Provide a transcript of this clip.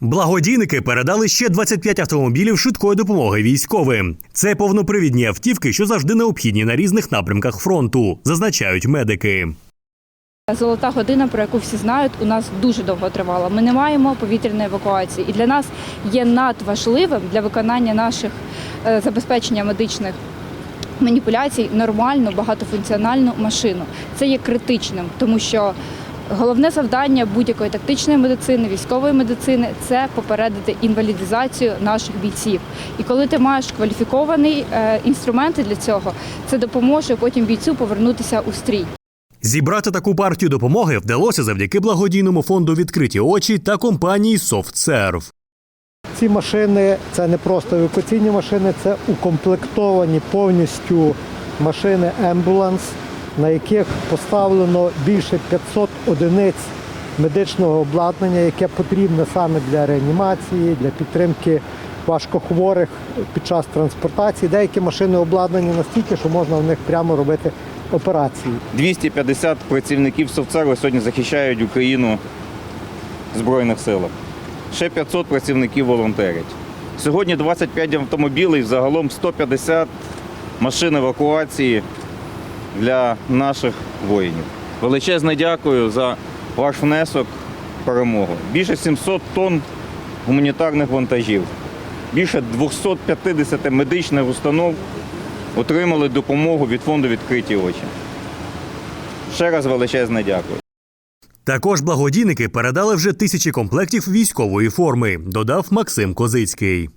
Благодійники передали ще 25 автомобілів швидкої допомоги військовим. Це повнопривідні автівки, що завжди необхідні на різних напрямках фронту, зазначають медики. Золота година, про яку всі знають, у нас дуже довго тривала. Ми не маємо повітряної евакуації, і для нас є надважливим для виконання наших е, забезпечення медичних маніпуляцій нормальну багатофункціональну машину. Це є критичним, тому що головне завдання будь-якої тактичної медицини, військової медицини це попередити інвалідизацію наших бійців. І коли ти маєш кваліфікований е, інструменти для цього, це допоможе потім бійцю повернутися у стрій. Зібрати таку партію допомоги вдалося завдяки благодійному фонду відкриті очі та компанії SoftServe. Ці машини це не просто евакуаційні машини, це укомплектовані повністю машини ембуланс, на яких поставлено більше 500 одиниць медичного обладнання, яке потрібне саме для реанімації, для підтримки важкохворих під час транспортації. Деякі машини обладнані настільки, що можна в них прямо робити операції. 250 працівників софтсерву сьогодні захищають Україну в Збройних силах. Ще 500 працівників волонтерять. Сьогодні 25 автомобілів, загалом 150 машин евакуації для наших воїнів. Величезне дякую за ваш внесок перемогу. Більше 700 тонн гуманітарних вантажів, більше 250 медичних установ отримали допомогу від фонду відкриті очі. Ще раз величезне дякую. Також благодійники передали вже тисячі комплектів військової форми, додав Максим Козицький.